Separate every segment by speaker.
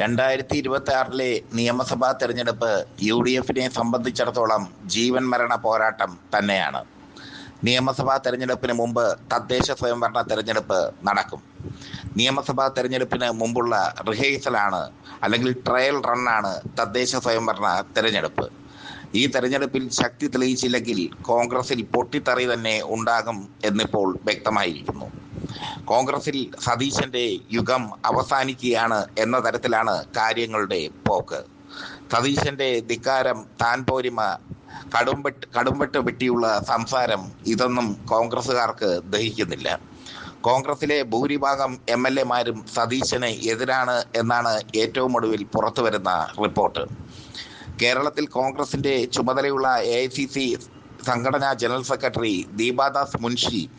Speaker 1: രണ്ടായിരത്തി ഇരുപത്തി ആറിലെ നിയമസഭാ തെരഞ്ഞെടുപ്പ് യു ഡി എഫിനെ സംബന്ധിച്ചിടത്തോളം ജീവൻ മരണ പോരാട്ടം തന്നെയാണ്. നിയമസഭാ തെരഞ്ഞെടുപ്പിന് മുമ്പ് തദ്ദേശ സ്വയംഭരണ തെരഞ്ഞെടുപ്പ് നടക്കും. നിയമസഭാ തെരഞ്ഞെടുപ്പിന് മുമ്പുള്ള റിഹേഴ്സലാണ് അല്ലെങ്കിൽ ട്രയൽ റണ്ണാണ് തദ്ദേശ സ്വയംഭരണ തെരഞ്ഞെടുപ്പ്. ഈ തെരഞ്ഞെടുപ്പിൽ ശക്തി തെളിയിച്ചില്ലെങ്കിൽ കോൺഗ്രസിൽ പൊട്ടിത്തെറി തന്നെ ഉണ്ടാകും എന്നിപ്പോൾ വ്യക്തമായിരിക്കുന്നു. കോൺഗ്രസിൽ സതീശന്റെ യുഗം അവസാനിക്കുകയാണ് എന്ന തരത്തിലാണ് കാര്യങ്ങളുടെ പോക്ക്. സതീശന്റെ ധിക്കാരം താൻ പോരിമ കടുംപെട്ട് കടുംപെട്ട് വെട്ടിയുള്ള സംസാരം ഇതൊന്നും കോൺഗ്രസ്സുകാർക്ക് ദഹിക്കുന്നില്ല. കോൺഗ്രസിലെ ഭൂരിഭാഗം എം എൽ എമാരും സതീശന് എതിരാണ് എന്നാണ് ഏറ്റവും ഒടുവിൽ പുറത്തു വരുന്ന റിപ്പോർട്ട്. കേരളത്തിൽ കോൺഗ്രസിന്റെ ചുമതലയുള്ള എ ഐ സി സി സംഘടനാ ജനറൽ സെക്രട്ടറി ദീപാദാസ് മുൻഷി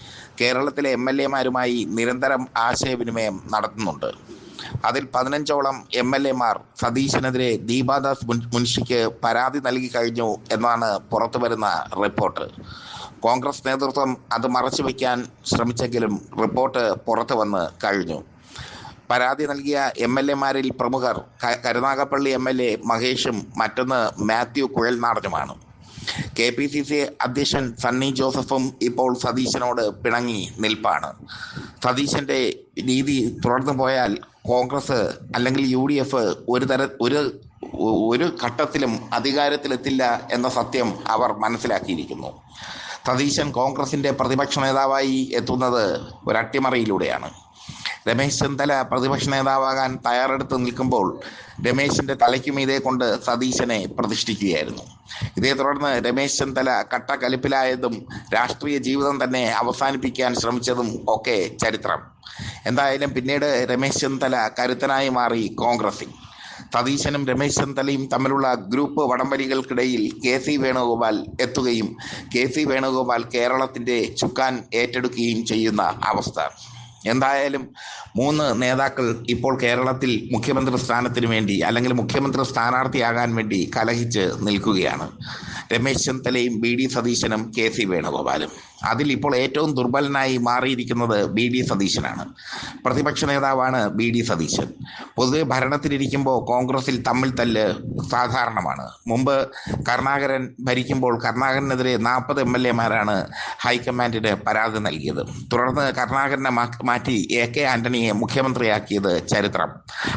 Speaker 1: കേരളത്തിലെ എം എൽ എമാരുമായി നിരന്തരം ആശയവിനിമയം നടത്തുന്നുണ്ട്. അതിൽ പതിനഞ്ചോളം എം എൽ എമാർ സതീശനെതിരെ ദീപാദാസ് മുൻഷിക്ക് പരാതി നൽകി കഴിഞ്ഞു എന്നാണ് പുറത്തു വരുന്ന റിപ്പോർട്ട്. കോൺഗ്രസ് നേതൃത്വം അത് മറച്ചുവെക്കാൻ ശ്രമിച്ചെങ്കിലും റിപ്പോർട്ട് പുറത്തു വന്ന് കഴിഞ്ഞു. പരാതി നൽകിയ എം എൽ എമാരിൽ പ്രമുഖർ കരുനാഗപ്പള്ളി എം എൽ എ മഹേഷും മറ്റൊന്ന് മാത്യു കുഴൽനാടനുമാണ്. കെ പി സി സി അധ്യക്ഷൻ സണ്ണി ജോസഫും ഇപ്പോൾ സതീശനോട് പിണങ്ങി നിൽപ്പാണ്. സതീശന്റെ രീതി തുടർന്നു പോയാൽ കോൺഗ്രസ് അല്ലെങ്കിൽ യു ഡി എഫ് ഒരു തര ഒരു ഒരു ഘട്ടത്തിലും അധികാരത്തിലെത്തില്ല എന്ന സത്യം അവർ മനസ്സിലാക്കിയിരിക്കുന്നു. സതീശൻ കോൺഗ്രസിന്റെ പ്രതിപക്ഷ നേതാവായി എത്തുന്നത് ഒരു അട്ടിമറിയിലൂടെയാണ് രമേശ് ചെന്നിത്തല പ്രതിപക്ഷ നേതാവാകാൻ തയ്യാറെടുത്ത് നിൽക്കുമ്പോൾ രമേശിന്റെ തലയ്ക്കുമീതെ കൊണ്ട് സതീശനെ പ്രതിഷ്ഠിക്കുകയായിരുന്നു. ഇതേ തുടർന്ന് രമേശ് ചെന്നിത്തല കട്ടക്കലിപ്പിലായതും രാഷ്ട്രീയ ജീവിതം തന്നെ അവസാനിപ്പിക്കാൻ ശ്രമിച്ചതും ഒക്കെ ചരിത്രം. എന്തായാലും പിന്നീട് രമേശ് ചെന്നിത്തല കരുത്തനായി മാറി കോൺഗ്രസിൽ. സതീശനും രമേശ് ചെന്നിത്തലയും തമ്മിലുള്ള ഗ്രൂപ്പ് വടംവലികൾക്കിടയിൽ കെ സി വേണുഗോപാൽ എത്തുകയും കെ സി വേണുഗോപാൽ കേരളത്തിന്റെ ചുക്കാൻ ഏറ്റെടുക്കുകയും ചെയ്യുന്ന അവസ്ഥ. എന്തായാലും മൂന്ന് നേതാക്കൾ ഇപ്പോൾ കേരളത്തിൽ മുഖ്യമന്ത്രി സ്ഥാനത്തിന് വേണ്ടി അല്ലെങ്കിൽ മുഖ്യമന്ത്രി സ്ഥാനാർത്ഥിയാകാൻ വേണ്ടി കലഹിച്ച് നിൽക്കുകയാണ്. രമേശ് ചെന്നിത്തലയും ബി ഡി സതീശനും കെ സി വേണുഗോപാലും. അതിൽ ഇപ്പോൾ ഏറ്റവും ദുർബലനായി മാറിയിരിക്കുന്നത് ബി ഡി സതീശനാണ്. പ്രതിപക്ഷ നേതാവാണ് ബി ഡി സതീശൻ. പൊതുവെ ഭരണത്തിലിരിക്കുമ്പോൾ കോൺഗ്രസിൽ തമ്മിൽ തല്ല് സാധാരണമാണ്. മുമ്പ് കരുണാകരൻ ഭരിക്കുമ്പോൾ കരുണാകരനെതിരെ നാൽപ്പത് എം എൽ എമാരാണ് ഹൈക്കമാൻഡിന് പരാതി നൽകിയത്. തുടർന്ന് കരുണാകരനെ മാറ്റി എ കെ ആന്റണിയെ മുഖ്യമന്ത്രിയാക്കിയത് ചരിത്രം.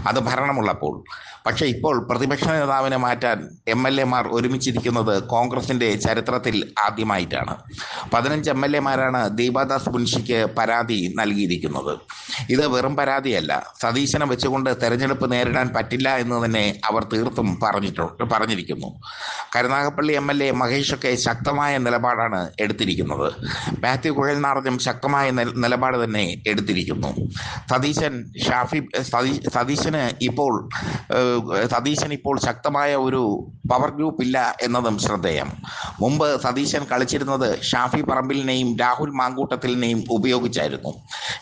Speaker 1: അത് ഭരണമുള്ളപ്പോൾ. പക്ഷേ ഇപ്പോൾ പ്രതിപക്ഷ നേതാവിനെ മാറ്റാൻ എം എൽ എമാർ ഒരുമിച്ചിരിക്കുന്നത് കോൺഗ്രസിന്റെ ചരിത്രത്തിൽ ആദ്യമായിട്ടാണ്. പതിനഞ്ച് എം എൽ എമാരാണ് ദീപാദാസ് മുൻഷിക്ക് പരാതി നൽകിയിരിക്കുന്നത്. ഇത് വെറും പരാതിയല്ല. സതീശനെ വെച്ചുകൊണ്ട് തെരഞ്ഞെടുപ്പ് നേരിടാൻ പറ്റില്ല എന്ന് തന്നെ അവർ തീർത്തും പറഞ്ഞിട്ടുണ്ട് പറഞ്ഞിരിക്കുന്നു. കരുനാഗപ്പള്ളി എം എൽ എ മഹേഷൊക്കെ ശക്തമായ നിലപാടാണ് എടുത്തിരിക്കുന്നത്. മാത്യു കുഴൽനാടനും ശക്തമായ നിലപാട് തന്നെ എടുത്തിരിക്കുന്നു. സതീശൻ ഷാഫി സതീ- സതീശന് ഇപ്പോൾ സതീശൻ ഇപ്പോൾ ശക്തമായ ഒരു പവർ ഗ്രൂപ്പ് ഇല്ല എന്നതും ശ്രദ്ധേയം. മുമ്പ് സതീശൻ കളിച്ചിരുന്നത് ഷാഫി പറമ്പിലിനെയും രാഹുൽ മാങ്കൂട്ടത്തിലിനെയും ഉപയോഗിച്ചായിരുന്നു.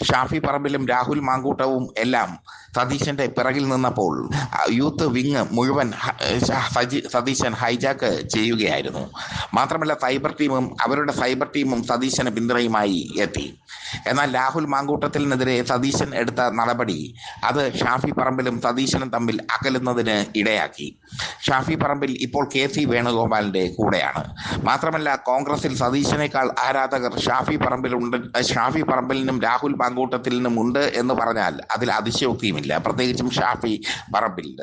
Speaker 1: ഷാഫി പറമ്പിലും രാഹുൽ മാങ്കൂട്ടവും എല്ലാം സതീശന്റെ പിറകിൽ നിന്നപ്പോൾ യൂത്ത് വിങ് മുഴുവൻ സതീശൻ ഹൈജാക്ക് ചെയ്യുകയായിരുന്നു. മാത്രമല്ല സൈബർ ടീമും അവരുടെ സൈബർ ടീമും സതീശന് പിന്തുണയുമായി എത്തി. എന്നാൽ രാഹുൽ മാങ്കൂട്ടത്തിനെതിരെ സതീശൻ എടുത്ത നടപടി അത് ഷാഫി പറമ്പിലും സതീശനും തമ്മിൽ അകലുന്നതിന് ഇടയാക്കി. ഷാഫി പറമ്പിൽ ഇപ്പോൾ കെ സി വേണുഗോപാലിന്റെ കൂടെയാണ്. മാത്രമല്ല കോൺഗ്രസിൽ സതീശനേക്കാൾ ആരാധകർ ഷാഫി പറമ്പിലുണ്ട് ഷാഫി പറമ്പിലിനും രാഹുൽ മാങ്കൂട്ടത്തിലിനും ഉണ്ട് എന്ന് പറഞ്ഞാൽ അതിൽ അതിശയോക്തിയുമില്ല പ്രത്യേകിച്ചും ഷാഫി പറമ്പിൽ.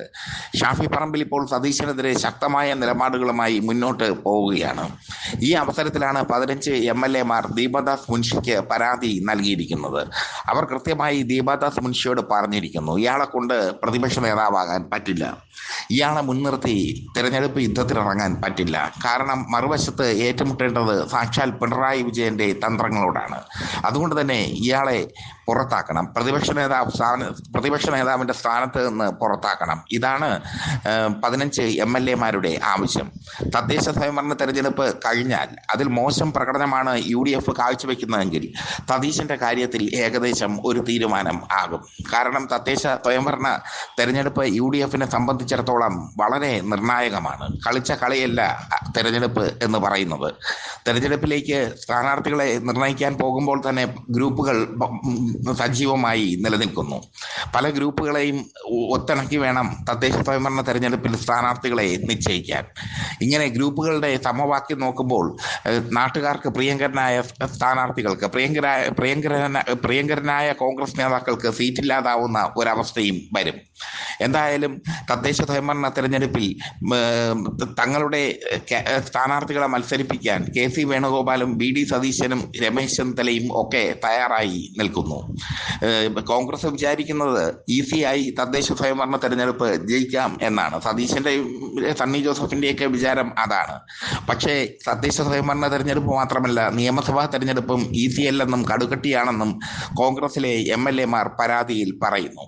Speaker 1: ഷാഫി പറമ്പിൽ ഇപ്പോൾ സതീശനെതിരെ ശക്തമായ നിലപാടുകളുമായി മുന്നോട്ട് പോവുകയാണ്. ഈ അവസരത്തിലാണ് പതിനഞ്ച് എം എൽ എമാർ ദീപദാസ് മുൻഷിക്ക് പരാതി നൽകിയിരിക്കുന്നത്. അവർ കൃത്യമായി ദീപദാസ് മുൻഷിയോട് പറഞ്ഞിരിക്കുന്നു ഇയാളെ കൊണ്ട് പ്രതിപക്ഷ നേതാവാകാൻ പറ്റില്ല. ഇയാളെ മുൻനിർത്തി തിരഞ്ഞെടുപ്പ് യുദ്ധത്തിനിറങ്ങാൻ പറ്റില്ല. കാരണം മറുവശത്ത് ഏറ്റുമുട്ടേണ്ടത് സാക്ഷാൽ പിണറായി വിജയന്റെ തന്ത്രങ്ങളോടാണ്. അതുകൊണ്ട് തന്നെ ഇയാളെ പുറത്താക്കണം. പ്രതിപക്ഷ നേതാവ് പ്രതിപക്ഷ നേതാവിന്റെ സ്ഥാനത്ത് നിന്ന് പുറത്താക്കണം. ഇതാണ് പതിനഞ്ച് എം എൽ എമാരുടെ ആവശ്യം. തദ്ദേശ സ്വയംഭരണ തെരഞ്ഞെടുപ്പ് കഴിഞ്ഞാൽ അതിൽ മോശം പ്രകടനമാണ് യു ഡി എഫ് കാഴ്ചവെക്കുന്നതെങ്കിൽ തദ്ദേശന്റെ കാര്യത്തിൽ ഏകദേശം ഒരു തീരുമാനം ആകും. കാരണം തദ്ദേശ സ്വയംഭരണ തെരഞ്ഞെടുപ്പ് യു ഡി എഫിനെ സംബന്ധിച്ചിടത്തോളം വളരെ നിർണായകമാണ്. കളിച്ച കളിയല്ല തെരഞ്ഞെടുപ്പ് എന്ന് പറയുന്നത്. തെരഞ്ഞെടുപ്പിലേക്ക് സ്ഥാനാർത്ഥികളെ നിർണയിക്കാൻ പോകുമ്പോൾ തന്നെ ഗ്രൂപ്പുകൾ സജീവമായി നിലനിൽക്കുന്നു. പല ഗ്രൂപ്പുകളെയും ഒത്തിണക്കി വേണം തദ്ദേശ സ്വയംഭരണ തെരഞ്ഞെടുപ്പിൽ സ്ഥാനാർത്ഥികളെ നിശ്ചയിക്കാൻ. ഇങ്ങനെ ഗ്രൂപ്പുകളുടെ സമവാക്യം നോക്കുമ്പോൾ നാട്ടുകാർക്ക് പ്രിയങ്കരനായ സ്ഥാനാർത്ഥികൾക്ക് പ്രിയങ്കരായ പ്രിയങ്കരന പ്രിയങ്കരനായ കോൺഗ്രസ് നേതാക്കൾക്ക് സീറ്റില്ലാതാവുന്ന ഒരവസ്ഥയും വരും. എന്തായാലും തദ്ദേശ സ്വയംഭരണ തെരഞ്ഞെടുപ്പിൽ തങ്ങളുടെ സ്ഥാനാർത്ഥികളെ മത്സരിപ്പിക്കാൻ കെ സി വേണുഗോപാലും ബി ഡി സതീശനും രമേശ് ചെന്നിത്തലയും ഒക്കെ തയ്യാറായി നിൽക്കുന്നു. കോൺഗ്രസ് വിചാരിക്കുന്നത് ഈസിയായി തദ്ദേശ സ്വയംഭരണ തെരഞ്ഞെടുപ്പ് ജയിക്കാം എന്നാണ്. സതീശന്റെയും സണ്ണി ജോസഫിന്റെയൊക്കെ വിചാരം അതാണ്. പക്ഷേ തദ്ദേശ സ്വയംഭരണ തെരഞ്ഞെടുപ്പ് മാത്രമല്ല നിയമസഭാ തെരഞ്ഞെടുപ്പും ഈസി അല്ലെന്നും കടുകട്ടിയാണെന്നും കോൺഗ്രസിലെ എം എൽ എമാർ പരാതിയിൽ പറയുന്നു.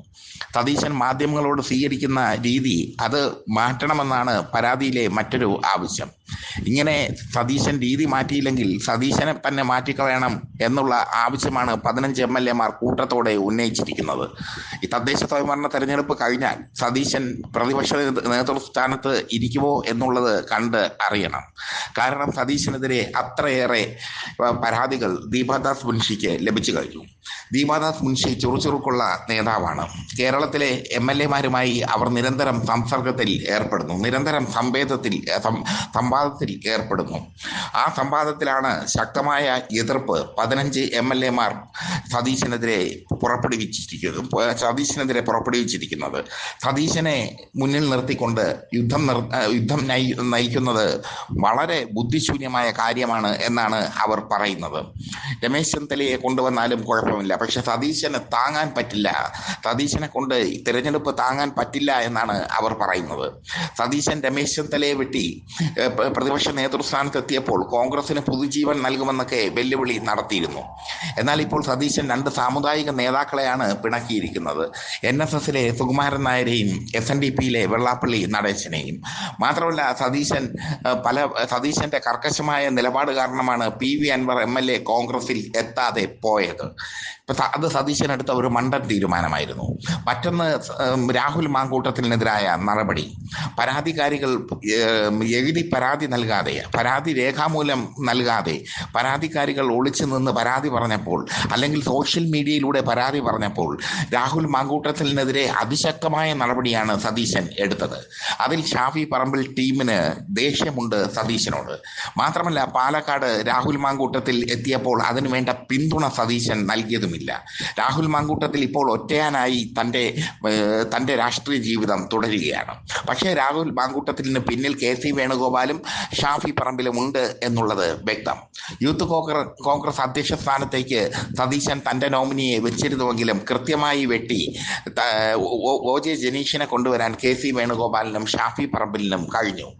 Speaker 1: സതീശൻ മാധ്യമങ്ങളോട് സ്വീകരിക്കുന്ന രീതി അത് മാറ്റണമെന്നാണ് പരാതിയിലെ മറ്റൊരു ആവശ്യം. ഇങ്ങനെ സതീശൻ രീതി മാറ്റിയില്ലെങ്കിൽ സതീശനെ തന്നെ മാറ്റിക്കളയണം എന്നുള്ള ആവശ്യമാണ് പതിനഞ്ച് എം എൽ എമാർ കൂട്ടത്തോടെ ഉന്നയിച്ചിരിക്കുന്നത്. ഈ തദ്ദേശ സ്വയംഭരണ തെരഞ്ഞെടുപ്പ് കഴിഞ്ഞാൽ സതീശൻ പ്രതിപക്ഷ നേതൃസ്ഥാനത്ത് ഇരിക്കുമോ എന്നുള്ളത് കണ്ട് അറിയണം. കാരണം സതീശനെതിരെ അത്രയേറെ പരാതികൾ ദീപദാസ് മുൻഷിക്ക് ലഭിച്ചു കഴിഞ്ഞു. ദീപാദാസ് മുൻഷി ചുറുചുറുക്കുള്ള നേതാവാണ്. കേരളത്തിലെ എം എൽ എമാരുമായി അവർ നിരന്തരം സംസർഗത്തിൽ ഏർപ്പെടുന്നു. നിരന്തരം സംവേദത്തിൽ സംവാദത്തിൽ ഏർപ്പെടുന്നു. ആ സംവാദത്തിലാണ് ശക്തമായ എതിർപ്പ് പതിനഞ്ച് എം എൽ എമാർ സതീശനെതിരെ പുറപ്പെടുവിച്ചിരിക്കുന്നത് സതീശനെതിരെ പുറപ്പെടുവിച്ചിരിക്കുന്നത്. സതീശനെ മുന്നിൽ നിർത്തിക്കൊണ്ട് യുദ്ധം യുദ്ധം നയി- നയിക്കുന്നത് വളരെ ബുദ്ധിശൂന്യമായ കാര്യമാണ് എന്നാണ് അവർ പറയുന്നത്. രമേശ് ചെന്നിത്തലയെ കൊണ്ടുവന്നാലും കുഴപ്പമില്ല പക്ഷെ സതീശന് താങ്ങാൻ പറ്റില്ല. സതീശനെ കൊണ്ട് തിരഞ്ഞെടുപ്പ് താങ്ങാൻ പറ്റില്ല എന്നാണ് അവർ പറയുന്നത്. സതീശൻ രമേശ് ചെന്നിത്തലയെ വെട്ടി. പ്രതിപക്ഷ നേതൃസ്ഥാനത്ത് എത്തിയപ്പോൾ കോൺഗ്രസിന് പുതുജീവൻ നൽകുമെന്നൊക്കെ വെല്ലുവിളി നടത്തിയിരുന്നു. എന്നാൽ ഇപ്പോൾ സതീശൻ രണ്ട് സാമുദായിക നേതാക്കളെയാണ് പിണക്കിയിരിക്കുന്നത്. എൻ എസ് എസിലെ സുകുമാരൻ നായരെയും എസ് എൻ ഡി പിയിലെ വെള്ളാപ്പള്ളി നടേശനെയും. മാത്രമല്ല സതീശൻ പല സതീശന്റെ കർക്കശമായ നിലപാട് കാരണമാണ് P V Anvar M L A കോൺഗ്രസിൽ എത്താതെ പോയത്. ഇപ്പൊ അത് സതീശൻ എടുത്ത ഒരു മണ്ടൻ തീരുമാനമായിരുന്നു. മറ്റൊന്ന് രാഹുൽ മാങ്കൂട്ടത്തിനെതിരായ നടപടി. പരാതിക്കാരികൾ എഴുതി പരാതി നൽകാതെ പരാതി രേഖാമൂലം നൽകാതെ പരാതിക്കാരികൾ ഒളിച്ചു നിന്ന് പരാതി പറഞ്ഞപ്പോൾ അല്ലെങ്കിൽ സോഷ്യൽ മീഡിയയിലൂടെ പരാതി പറഞ്ഞപ്പോൾ രാഹുൽ മാങ്കൂട്ടത്തിനെതിരെ അതിശക്തമായ നടപടിയാണ് സതീശൻ എടുത്തത്. അതിൽ ഷാഫി പറമ്പിൽ ടീമിന് ദേഷ്യമുണ്ട് സതീശനോട്. മാത്രമല്ല പാലക്കാട് രാഹുൽ മാങ്കൂട്ടത്തിൽ എത്തിയപ്പോൾ അതിനുവേണ്ട പിന്തുണ സതീശൻ നൽകിയതുമില്ല. രാഹുൽ മാങ്കൂട്ടത്തിൽ ഇപ്പോൾ ഒറ്റയാനായി തന്റെ തന്റെ രാഷ്ട്രീയ ജീവിതം തുടരുകയാണ്. പക്ഷേ രാഹുൽ മാങ്കൂട്ടത്തിന് പിന്നിൽ കെ സി വേണുഗോപാലും ഷാഫി പറമ്പിലും ഉണ്ട് എന്നുള്ളത് വ്യക്തം. യൂത്ത് കോൺഗ്രസ് അധ്യക്ഷ സ്ഥാനത്തേക്ക് സതീശൻ തന്റെ നോമിനിയെ വെച്ചിരുന്നുവെങ്കിലും കൃത്യമായി വെട്ടി ഒ- ജെ ജനീഷിനെ കൊണ്ടുവരാൻ കെ സി വേണുഗോപാലിനും ഷാഫി പറമ്പിലിനും കഴിഞ്ഞു.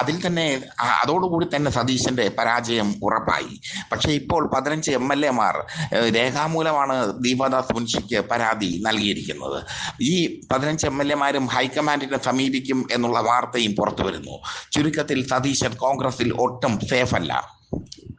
Speaker 1: അതിൽ തന്നെ അതോടുകൂടി തന്നെ സതീശന്റെ പരാജയം ഉറപ്പായി. പക്ഷേ ഇപ്പോൾ പതിനഞ്ച് എം എൽ എമാർ രേഖാമൂലമാണ് ദീപദാസ് മുൻഷിക്ക് പരാതി നൽകിയിരിക്കുന്നത്. ഈ പതിനഞ്ച് എം എൽ എമാരും ഹൈക്കമാൻഡിനെ സമീപിക്കും എന്നുള്ള വാർത്തയും പുറത്തു വരുന്നു ചുരുക്കത്തിൽ സതീശൻ കോൺഗ്രസിൽ ഒട്ടും സേഫല്ല.